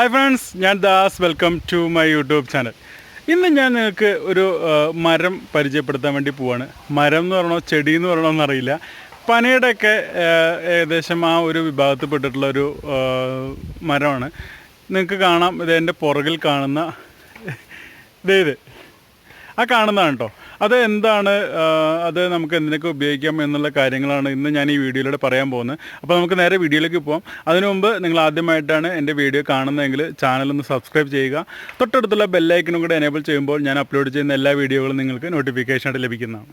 Hi friends ഞാൻ Das. Welcome to my YouTube channel ഇന്ന് ഞാൻ നിങ്ങൾക്ക് ഒരു മരം പരിചയപ്പെടുത്താൻ വേണ്ടി പോവാണ്. മരം എന്ന് പറയണോ ചെടി എന്ന് പറയണോ എന്നറിയില്ല. പനയുടെയൊക്കെ ഏകദേശം ആ ഒരു വിഭാഗത്തിൽപ്പെട്ടിട്ടുള്ള ഒരു മരമാണ്. നിങ്ങൾക്ക് കാണാം. ഇത് എന്റെ പുറകിൽ കാണുന്ന ഇത്. ആ കാണുന്നതാണ് കേട്ടോ അത് എന്താണ് അത് നമുക്ക് എന്തിനൊക്കെ ഉപയോഗിക്കാം എന്നുള്ള കാര്യങ്ങളാണ് ഇന്ന് ഞാൻ ഈ വീഡിയോയിലൂടെ പറയാൻ പോകുന്നത്. അപ്പോൾ നമുക്ക് നേരെ വീഡിയോയിലേക്ക് പോകാം അതിനു മുമ്പ് നിങ്ങൾ ആദ്യമായിട്ടാണ് എന്റെ വീഡിയോ കാണുന്നതെങ്കിൽ ചാനൽ ഒന്ന് സബ്സ്ക്രൈബ് ചെയ്യുക. തൊട്ടടുത്തുള്ള ബെല്ലൈക്കനും കൂടെ എനേബിൾ ചെയ്യുമ്പോൾ ഞാൻ അപ്ലോഡ് ചെയ്യുന്ന എല്ലാ വീഡിയോകളും നിങ്ങൾക്ക് നോട്ടിഫിക്കേഷൻ ആയിട്ട് ലഭിക്കുന്നതാണ്.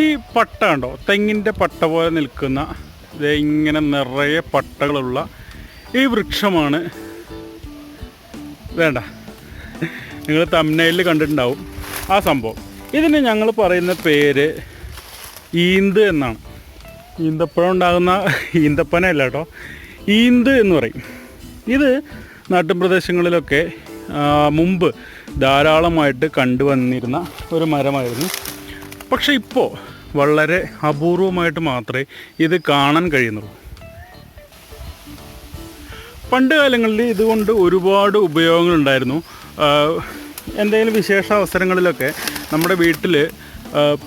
ഈ പട്ട കണ്ടോ തെങ്ങിന്റെ പട്ട പോലെ നിൽക്കുന്ന ഇങ്ങനെ നിറയെ പട്ടകളുള്ള ഈ വൃക്ഷമാണ്. വേണ്ട. നിങ്ങൾ തമ്നയിൽ കണ്ടിട്ടുണ്ടാവും. ആ സംഭവം. ഇതിന് ഞങ്ങൾ പറയുന്ന പേര് ഈന്ത് എന്നാണ്. ഈന്തപ്പഴം ഉണ്ടാകുന്ന ഈന്തപ്പനയല്ല കേട്ടോ. ഈന്ത് എന്ന് പറയും. ഇത് നാട്ടുപ്രദേശങ്ങളിലൊക്കെ മുമ്പ് ധാരാളമായിട്ട് കണ്ടുവന്നിരുന്ന ഒരു മരമായിരുന്നു. പക്ഷേ ഇപ്പോൾ വളരെ അപൂർവമായിട്ട് മാത്രമേ ഇത് കാണാൻ കഴിയുന്നുള്ളൂ. പണ്ട് കാലങ്ങളിൽ ഇതുകൊണ്ട് ഒരുപാട് ഉപയോഗങ്ങളുണ്ടായിരുന്നു. എന്തെങ്കിലും വിശേഷ അവസരങ്ങളിലൊക്കെ നമ്മുടെ വീട്ടിൽ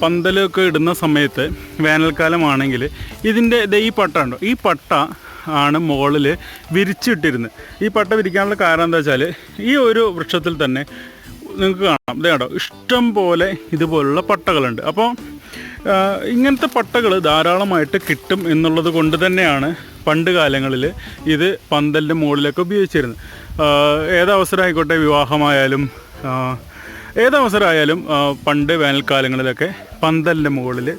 പന്തലൊക്കെ ഇടുന്ന സമയത്ത് വേനൽക്കാലമാണെങ്കിൽ ഇതിന്റെ ഈ പട്ട ഉണ്ടോ ഈ പട്ട ആണ് മുകളിൽ വിരിച്ചിട്ടിരുന്നത്. ഈ പട്ട വിരിക്കാനുള്ള കാരണം എന്താ വെച്ചാൽ ഈ ഒരു വൃക്ഷത്തിൽ തന്നെ നിങ്ങൾക്ക് കാണാം. ഇതേ കേട്ടോ ഇഷ്ടം പോലെ ഇതുപോലുള്ള പട്ടകളുണ്ട്. അപ്പോൾ ഇങ്ങനത്തെ പട്ടകൾ ധാരാളമായിട്ട് കിട്ടും എന്നുള്ളത് കൊണ്ട് തന്നെയാണ് പണ്ട് കാലങ്ങളിൽ ഇത് പന്തലിന്റെ മുകളിലൊക്കെ ഉപയോഗിച്ചിരുന്നത്. ഏതവസരം ഏതവസരമായിക്കോട്ടെ വിവാഹമായാലും ഏതവസരമായാലും പണ്ട് വേനൽക്കാലങ്ങളിലൊക്കെ പന്തലിന്റെ മുകളിൽ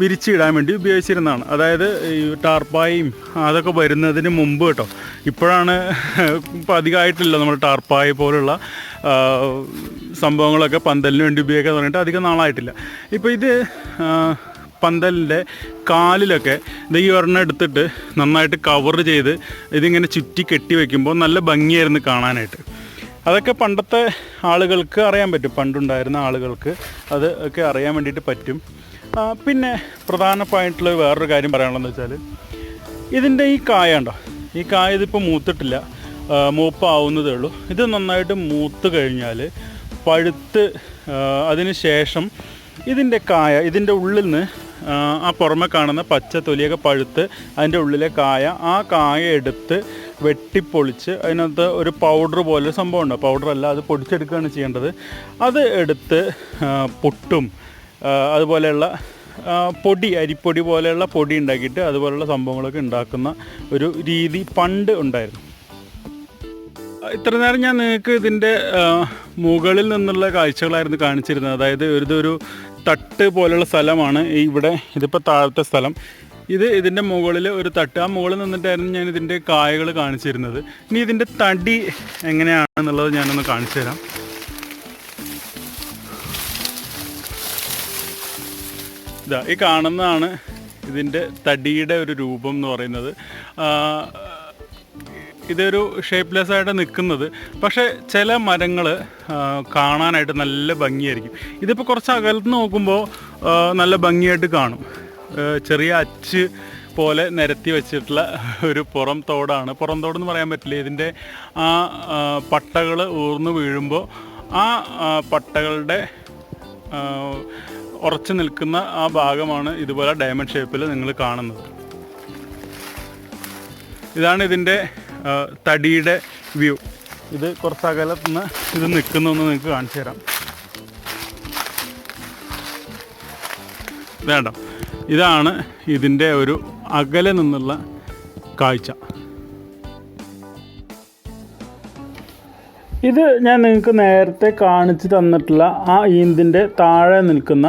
വിരിച്ചിടാൻ വേണ്ടി ഉപയോഗിച്ചിരുന്നതാണ്. അതായത് ഈ ടാർപ്പായും അതൊക്കെ വരുന്നതിന് മുമ്പ് കേട്ടോ ഇപ്പോഴാണ് ഇപ്പോൾ അധികമായിട്ടില്ല നമ്മൾ ടാർപ്പായ പോലുള്ള സംഭവങ്ങളൊക്കെ പന്തലിന് വേണ്ടി ഉപയോഗിക്കാൻ പറഞ്ഞിട്ട് അധികം നാളായിട്ടില്ല. ഇപ്പോൾ ഇത് പന്തലിന്റെ കാലിലൊക്കെ ഇത് ഈ ഒരെണ്ണം എടുത്തിട്ട് നന്നായിട്ട് കവർ ചെയ്ത് ഇതിങ്ങനെ ചുറ്റി കെട്ടി വയ്ക്കുമ്പോൾ നല്ല ഭംഗിയായിരുന്നു കാണാനായിട്ട്. അതൊക്കെ പണ്ടത്തെ ആളുകൾക്ക് അറിയാൻ പറ്റും. പണ്ടുണ്ടായിരുന്ന ആളുകൾക്ക് അത് ഒക്കെ അറിയാൻ വേണ്ടിയിട്ട് പറ്റും. പിന്നെ പ്രധാനമായിട്ടുള്ള വേറൊരു കാര്യം പറയാനുള്ളതെന്ന് വെച്ചാൽ ഇതിന്റെ ഈ കായ ഉണ്ടോ ഈ കായ ഇതിപ്പോൾ മൂത്തിട്ടില്ല. മൂപ്പാവുന്നതേ ഉള്ളൂ. ഇത് നന്നായിട്ട് മൂത്ത് കഴിഞ്ഞാൽ പഴുത്ത് അതിന് ശേഷം ഇതിന്റെ കായ ഇതിന്റെ ഉള്ളിൽ നിന്ന് ആ, പുറമെ കാണുന്ന പച്ച തൊലിയൊക്കെ പഴുത്ത് അതിന്റെ ഉള്ളിലെ കായ ആ കായ എടുത്ത് വെട്ടിപ്പൊളിച്ച് അതിനകത്ത് ഒരു പൗഡർ പോലെ സംഭവം ഉണ്ട് പൗഡർ അല്ല അത് പൊടിച്ചെടുക്കുകയാണ് ചെയ്യേണ്ടത്. അത് എടുത്ത് പുട്ടും. അതുപോലെയുള്ള പൊടി അരിപ്പൊടി പോലെയുള്ള പൊടി ഉണ്ടാക്കിയിട്ട് അതുപോലെയുള്ള സംഭവങ്ങളൊക്കെ ഉണ്ടാക്കുന്ന ഒരു രീതി പണ്ട് ഉണ്ടായിരുന്നു. ഇത്ര നേരം ഞാൻ നിങ്ങൾക്ക് ഇതിന്റെ മുകളിൽ നിന്നുള്ള കാഴ്ചകളായിരുന്നു കാണിച്ചിരുന്നത്. അതായത് ഇതൊരു തട്ട് പോലുള്ള സ്ഥലമാണ്. ഇവിടെ ഇതിപ്പോൾ താഴത്തെ സ്ഥലം. ഇത് ഇതിന്റെ മുകളിൽ ഒരു തട്ട്. ആ മുകളിൽ നിന്നിട്ടായിരുന്നു ഞാൻ ഇതിന്റെ കായകൾ കാണിച്ചിരുന്നത്. ഇനി ഇതിന്റെ തടി എങ്ങനെയാണെന്നുള്ളത് ഞാനൊന്ന് കാണിച്ചു തരാം. ഇതാ ഈ കാണുന്നതാണ് ഇതിന്റെ തടിയുടെ ഒരു രൂപം എന്ന് പറയുന്നത്. ഇതൊരു ഷേപ്പ്ലെസ് ആയിട്ട് നിൽക്കുന്നത്. പക്ഷേ ചില മരങ്ങൾ കാണാനായിട്ട് നല്ല ഭംഗിയായിരിക്കും. ഇതിപ്പോൾ കുറച്ച് അകലത്ത് നോക്കുമ്പോൾ നല്ല ഭംഗിയായിട്ട് കാണും. ചെറിയ അച്ച് പോലെ നിരത്തി വെച്ചിട്ടുള്ള ഒരു പുറം തോടാണ്. പുറം തോടെന്ന് പറയാൻ പറ്റില്ല. ഇതിന്റെ ആ പട്ടകൾ ഊർന്നു വീഴുമ്പോൾ ആ പട്ടകളുടെ ഉറച്ചു നിൽക്കുന്ന ആ ഭാഗമാണ് ഇതുപോലെ ഡയമണ്ട് ഷേപ്പിൽ നിങ്ങൾ കാണുന്നത്. ഇതാണ് ഇതിന്റെ തടിയുടെ വ്യൂ. ഇത് കുറച്ച് അകലത്തുനിന്ന് ഇത് നിൽക്കുന്നൊന്ന് നിങ്ങൾക്ക് കാണിച്ചു തരാം. വേണ്ട ഇതാണ് ഇതിന്റെ ഒരു അകലെ നിന്നുള്ള കാഴ്ച. ഇത് ഞാൻ നിങ്ങൾക്ക് നേരത്തെ കാണിച്ചു തന്നിട്ടുള്ള ആ ഈന്തിന്റെ താഴെ നിൽക്കുന്ന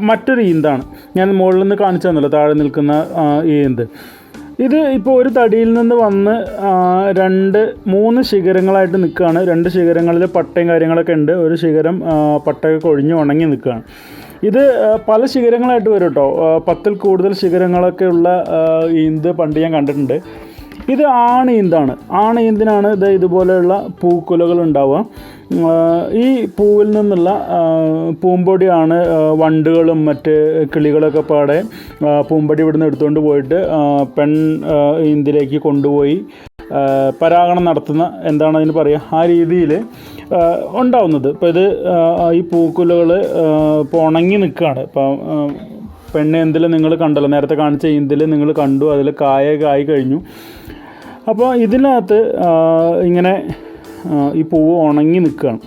മറ്റൊരു ഈന്താണ്. ഞാൻ മുകളിൽ നിന്ന് കാണിച്ചു തന്നല്ലോ താഴെ നിൽക്കുന്ന ഈന്ത്. ഇത് ഇപ്പോൾ ഒരു തടിയിൽ നിന്ന് വന്ന് രണ്ട് മൂന്ന് ശിഖരങ്ങളായിട്ട് നിൽക്കുകയാണ്. രണ്ട് ശിഖരങ്ങളിൽ പട്ടയും കാര്യങ്ങളൊക്കെ ഉണ്ട്. ഒരു ശിഖരം പട്ടയൊക്കെ കൊഴിഞ്ഞ് ഉണങ്ങി നിൽക്കുകയാണ്. ഇത് പല ശിഖരങ്ങളായിട്ട് വരും കേട്ടോ പത്തിൽ കൂടുതൽ ശിഖരങ്ങളൊക്കെ ഉള്ള ഈന്ത് പണ്ട് ഞാൻ കണ്ടിട്ടുണ്ട്. ഇത് ആണീന്താണ്. ആണീന്തിനാണ് ഇത് ഇതുപോലെയുള്ള പൂക്കുലകൾ ഉണ്ടാവുക. ഈ പൂവിൽ നിന്നുള്ള പൂമ്പൊടിയാണ് വണ്ടുകളും മറ്റ് കിളികളൊക്കെ പാടെ പൂമ്പൊടി ഇവിടുന്ന് എടുത്തുകൊണ്ട് പോയിട്ട് പെൺ ഇന്തിലേക്ക് കൊണ്ടുപോയി പരാഗണം നടത്തുന്ന എന്താണ് അതിന് പറയുക ആ രീതിയിൽ ഉണ്ടാവുന്നത്. ഇപ്പോൾ ഇത് ഈ പൂക്കുലകൾ ഇപ്പോൾ ഉണങ്ങി നിൽക്കുകയാണ്. ഇപ്പം പെണ്ണ് എന്തിൽ നിങ്ങൾ കണ്ടല്ലോ നേരത്തെ കാണിച്ച ഇന്തിൽ നിങ്ങൾ കണ്ടു അതിൽ കായ കായി കഴിഞ്ഞു. അപ്പോൾ ഇതിനകത്ത് ഇങ്ങനെ ഈ പൂവ് ഉണങ്ങി നിൽക്കുകയാണ്.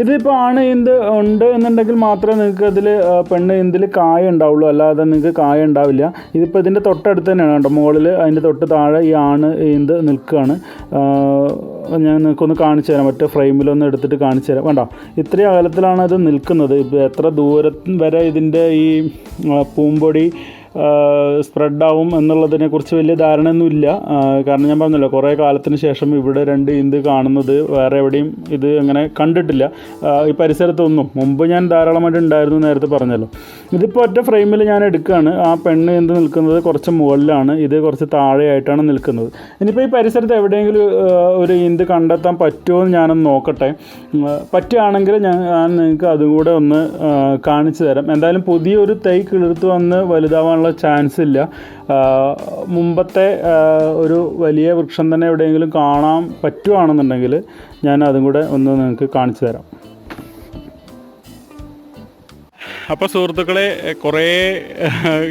ഇതിപ്പോൾ ആണ് എന്ത് ഉണ്ട് എന്നുണ്ടെങ്കിൽ മാത്രമേ നിങ്ങൾക്ക് അതിൽ പെണ്ണ് എന്തിൽ കായ ഉണ്ടാവുള്ളൂ. അല്ലാതെ നിങ്ങൾക്ക് കായ ഉണ്ടാവില്ല. ഇതിപ്പോൾ ഇതിന്റെ തൊട്ടടുത്ത് തന്നെയാണ് കേട്ടോ. മുകളിൽ അതിന്റെ തൊട്ട് താഴെ ഈ ആണ് എന്ത് നിൽക്കുകയാണ്. ഞാൻ നിങ്ങൾക്കൊന്ന് കാണിച്ചു തരാം. മറ്റേ ഫ്രെയിമിലൊന്ന് എടുത്തിട്ട് കാണിച്ചു തരാം. വേണ്ട ഇത്രയും അകലത്തിലാണ് ഇത് നിൽക്കുന്നത്. ഇപ്പോൾ എത്ര ദൂരം വരെ ഇതിന്റെ ഈ പൂമ്പൊടി സ്പ്രെഡാവും എന്നുള്ളതിനെ കുറിച്ച് വലിയ ധാരണയൊന്നുമില്ല. കാരണം ഞാൻ പറഞ്ഞല്ലോ കുറേ കാലത്തിന് ശേഷം ഇവിടെ രണ്ട് ഇന്ത് കാണുന്നത് വേറെ എവിടെയും ഇത് അങ്ങനെ കണ്ടിട്ടില്ല. ഈ പരിസരത്തൊന്നും. മുമ്പ് ഞാൻ ധാരാളമായിട്ട് ഉണ്ടായിരുന്നു നേരത്തെ പറഞ്ഞല്ലോ. ഇതിപ്പോൾ ഒറ്റ ഫ്രെയിമിൽ ഞാൻ എടുക്കുകയാണ് ആ പെണ്ണ് എന്ത് നിൽക്കുന്നത് കുറച്ച് മുകളിലാണ്. ഇത് കുറച്ച് താഴെയായിട്ടാണ് നിൽക്കുന്നത്. ഇനിയിപ്പോൾ ഈ പരിസരത്ത് എവിടെയെങ്കിലും ഒരു ഇന്ത് കണ്ടെത്താൻ പറ്റുമോ എന്ന് ഞാനൊന്ന് നോക്കട്ടെ. പറ്റുകയാണെങ്കിൽ ഞാൻ നിങ്ങൾക്ക് അതും കൂടെ ഒന്ന് കാണിച്ചു തരാം. എന്തായാലും പുതിയൊരു തൈ കിളിർത്ത് വന്ന് വലുതാവാനുള്ള ചാൻസ് ഇല്ല. മുമ്പത്തെ ഒരു വലിയ വൃക്ഷം തന്നെ എവിടെയെങ്കിലും കാണാൻ പറ്റുവാണെന്നുണ്ടെങ്കിൽ ഞാൻ അതും കൂടെ ഒന്ന് നിങ്ങൾക്ക് കാണിച്ചു തരാം. അപ്പോൾ സുഹൃത്തുക്കളെ കുറേ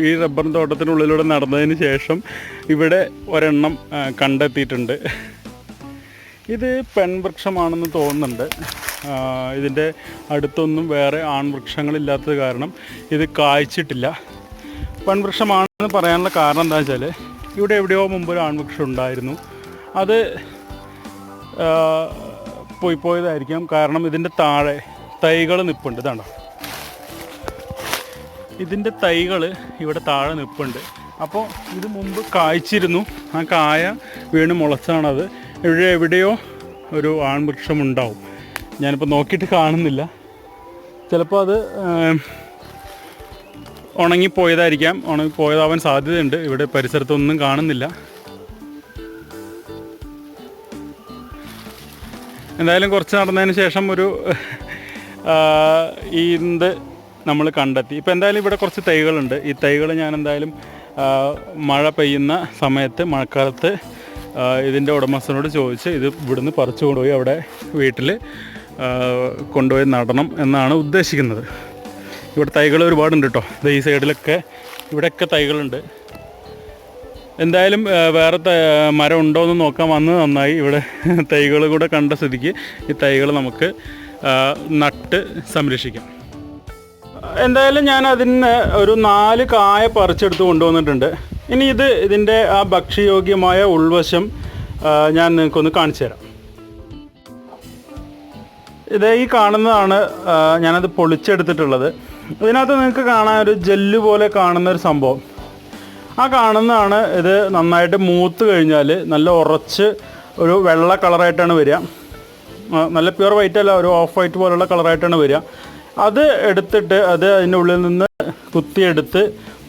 ഈ റബ്ബർ തോട്ടത്തിനുള്ളിലൂടെ നടന്നതിന് ശേഷം ഇവിടെ ഒരെണ്ണം കണ്ടെത്തിയിട്ടുണ്ട്. ഇത് പെൺവൃക്ഷമാണെന്ന് തോന്നുന്നുണ്ട്. ഇതിന്റെ അടുത്തൊന്നും വേറെ ആൺവൃക്ഷങ്ങളില്ലാത്തത് കാരണം ഇത് കായ്ച്ചിട്ടില്ല. പെൺവൃക്ഷമാണെന്ന് പറയാനുള്ള കാരണം എന്താ വെച്ചാൽ ഇവിടെ എവിടെയോ മുമ്പ് ഒരു ആൺവൃക്ഷം ഉണ്ടായിരുന്നു. അത് പോയി പോയതായിരിക്കാം. കാരണം ഇതിന്റെ താഴെ തൈകൾ നിൽപ്പുണ്ട് ഇതാണ്ടോ? ഇതിന്റെ തൈകൾ ഇവിടെ താഴെ നിൽപ്പുണ്ട് അപ്പോൾ ഇത് മുമ്പ് കായ്ച്ചിരുന്നു. ആ കായ വീണ് മുളച്ചാണത്. ഇവിടെ എവിടെയോ ഒരു ആൺവൃക്ഷം ഉണ്ടാവും ഞാനിപ്പോൾ നോക്കിയിട്ട് കാണുന്നില്ല. ചിലപ്പോൾ അത് ഉണങ്ങിപ്പോയതായിരിക്കാം. ഉണങ്ങിപ്പോയതാവാൻ സാധ്യതയുണ്ട്. ഇവിടെ പരിസരത്തൊന്നും കാണുന്നില്ല. എന്തായാലും കുറച്ച് നടന്നതിന് ശേഷം ഒരു ഈ ഈന്ത് നമ്മൾ കണ്ടെത്തി. ഇപ്പോൾ എന്തായാലും ഇവിടെ കുറച്ച് തൈകളുണ്ട്. ഈ തൈകൾ ഞാൻ എന്തായാലും മഴ പെയ്യുന്ന സമയത്ത് മഴക്കാലത്ത് ഇതിന്റെ ഉടമസ്ഥനോട് ചോദിച്ച് ഇത് ഇവിടുന്ന് പറിച്ചു കൊണ്ടുപോയി അവിടെ വീട്ടിൽ കൊണ്ടുപോയി നടണം എന്നാണ് ഉദ്ദേശിക്കുന്നത്. ഇവിടെ തൈകൾ ഒരുപാടുണ്ട് കേട്ടോ. ഈ സൈഡിലൊക്കെ ഇവിടെയൊക്കെ തൈകളുണ്ട്. എന്തായാലും വേറെ മരം ഉണ്ടോ എന്ന് നോക്കാൻ വന്നത് നന്നായി. ഇവിടെ തൈകൾ കൂടെ കണ്ട സ്ഥിതിക്ക് ഈ തൈകൾ നമുക്ക് നട്ട് സംരക്ഷിക്കാം. എന്തായാലും ഞാൻ അതിന് ഒരു നാല് കായ പറിച്ചെടുത്ത് കൊണ്ടുവന്നിട്ടുണ്ട്. ഇനി ഇത് ഇതിന്റെ ആ ഭക്ഷ്യയോഗ്യമായ ഉൾവശം ഞാൻ നിങ്ങൾക്കൊന്ന് കാണിച്ചു തരാം. ഇത് ഈ കാണുന്നതാണ് ഞാനത് പൊളിച്ചെടുത്തിട്ടുള്ളത്. ഇതിനകത്ത് നിങ്ങൾക്ക് കാണാൻ ഒരു ജെല്ല് പോലെ കാണുന്ന ഒരു സംഭവം. ആ കാണുന്നതാണ് ഇത് നന്നായിട്ട് മൂത്ത് കഴിഞ്ഞാൽ നല്ല ഉറച്ച് ഒരു വെള്ള കളറായിട്ടാണ് വരിക. നല്ല പ്യുവർ വൈറ്റ് അല്ല ഒരു ഓഫ് വൈറ്റ് പോലുള്ള കളറായിട്ടാണ് വരിക. അത് എടുത്തിട്ട് അത് അതിന്റെ ഉള്ളിൽ നിന്ന് കുത്തിയെടുത്ത്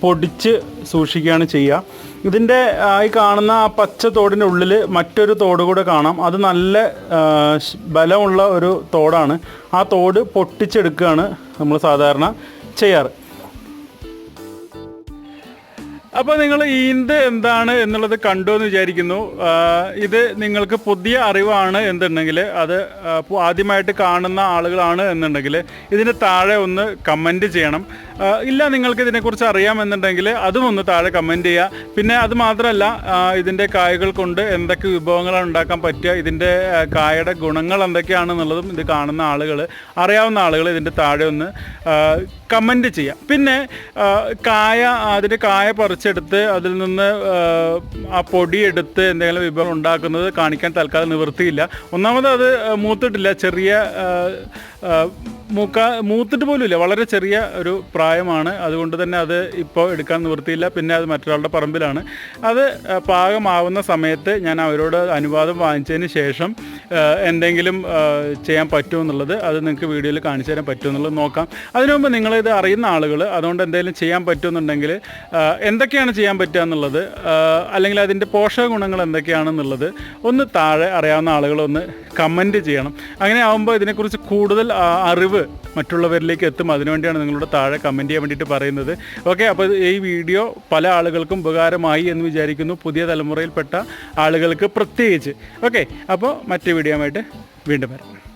പൊടിച്ച് സൂക്ഷിക്കുകയാണ് ചെയ്യുക. ഇതിന്റെ ഈ കാണുന്ന ആ പച്ച തോടിന്റെ ഉള്ളിൽ മറ്റൊരു തോട് കൂടെ കാണാം. അത് നല്ല ബലമുള്ള ഒരു തോടാണ്. ആ തോട് പൊട്ടിച്ചെടുക്കുകയാണ് നമ്മൾ സാധാരണ ചെയ്യാറ്. അപ്പോൾ നിങ്ങൾ ഈന്ത് എന്താണ് എന്നുള്ളത് കണ്ടു എന്ന് വിചാരിക്കുന്നു ഇത് നിങ്ങൾക്ക് പുതിയ അറിവാണ് എന്നുണ്ടെങ്കിൽ അത് ആദ്യമായിട്ട് കാണുന്ന ആളുകളാണ് എന്നുണ്ടെങ്കിൽ ഇതിന് താഴെ ഒന്ന് കമന്റ് ചെയ്യണം. ഇല്ല നിങ്ങൾക്ക് ഇതിനെക്കുറിച്ച് അറിയാമെന്നുണ്ടെങ്കിൽ അതും ഒന്ന് താഴെ കമന്റ് ചെയ്യുക. പിന്നെ അത് മാത്രമല്ല ഇതിന്റെ കായകൾ കൊണ്ട് എന്തൊക്കെ വിഭവങ്ങളാണ് ഉണ്ടാക്കാൻ പറ്റുക ഇതിന്റെ കായയുടെ ഗുണങ്ങൾ എന്തൊക്കെയാണെന്നുള്ളതും ഇത് കാണുന്ന ആളുകൾ അറിയാവുന്ന ആളുകൾ ഇതിന്റെ താഴെ ഒന്ന് കമന്റ് ചെയ്യുക. പിന്നെ കായ അതിന്റെ കായ പറിച്ചെടുത്ത് അതിൽ നിന്ന് ആ, പൊടി എടുത്ത് എന്തെങ്കിലും വിഭവം ഉണ്ടാക്കുന്നത് കാണിക്കാൻ തൽക്കാലം നിവൃത്തിയില്ല. ഒന്നാമത് അത് മൂത്തിട്ടില്ല. ചെറിയ മൂക്ക മൂത്തിട്ട് പോലും ഇല്ല വളരെ ചെറിയ ഒരു പ്രായമാണ്. അതുകൊണ്ട് തന്നെ അത് ഇപ്പോൾ എടുക്കാൻ നിവൃത്തിയില്ല. പിന്നെ അത് മറ്റൊരാളുടെ പറമ്പിലാണ്. അത് പാകമാവുന്ന സമയത്ത് ഞാൻ അവരോട് അനുവാദം വാങ്ങിച്ചതിന് ശേഷം എന്തെങ്കിലും ചെയ്യാൻ പറ്റുമെന്നുള്ളത് അത് നിങ്ങൾക്ക് വീഡിയോയിൽ കാണിച്ചു തരാൻ പറ്റുമെന്നുള്ളത് നോക്കാം. അതിനു മുമ്പ് നിങ്ങൾ ഇത് അറിയുന്ന ആളുകൾ അതുകൊണ്ട് എന്തെങ്കിലും ചെയ്യാൻ പറ്റുമെന്നുണ്ടെങ്കിൽ എന്തൊക്കെയാണ് ചെയ്യാൻ പറ്റുക എന്നുള്ളത് അല്ലെങ്കിൽ അതിന്റെ പോഷക ഗുണങ്ങൾ എന്തൊക്കെയാണെന്നുള്ളത് ഒന്ന് താഴെ അറിയാവുന്ന ആളുകളൊന്ന് കമന്റ് ചെയ്യണം. അങ്ങനെ ആകുമ്പോൾ ഇതിനെക്കുറിച്ച് കൂടുതൽ അറിവ് മറ്റുള്ളവരിലേക്ക് എത്തും. അതിനുവേണ്ടിയാണ് നിങ്ങളുടെ താഴെ കമന്റ് ചെയ്യാൻ വേണ്ടിയിട്ട് പറയുന്നത്. ഓക്കെ അപ്പോൾ ഈ വീഡിയോ പല ആളുകൾക്കും ഉപകാരമായി എന്ന് വിചാരിക്കുന്നു. പുതിയ തലമുറയിൽപ്പെട്ട ആളുകൾക്ക് പ്രത്യേകിച്ച്. ഓക്കെ അപ്പോൾ മറ്റു വീഡിയോ വീണ്ടും വരാം.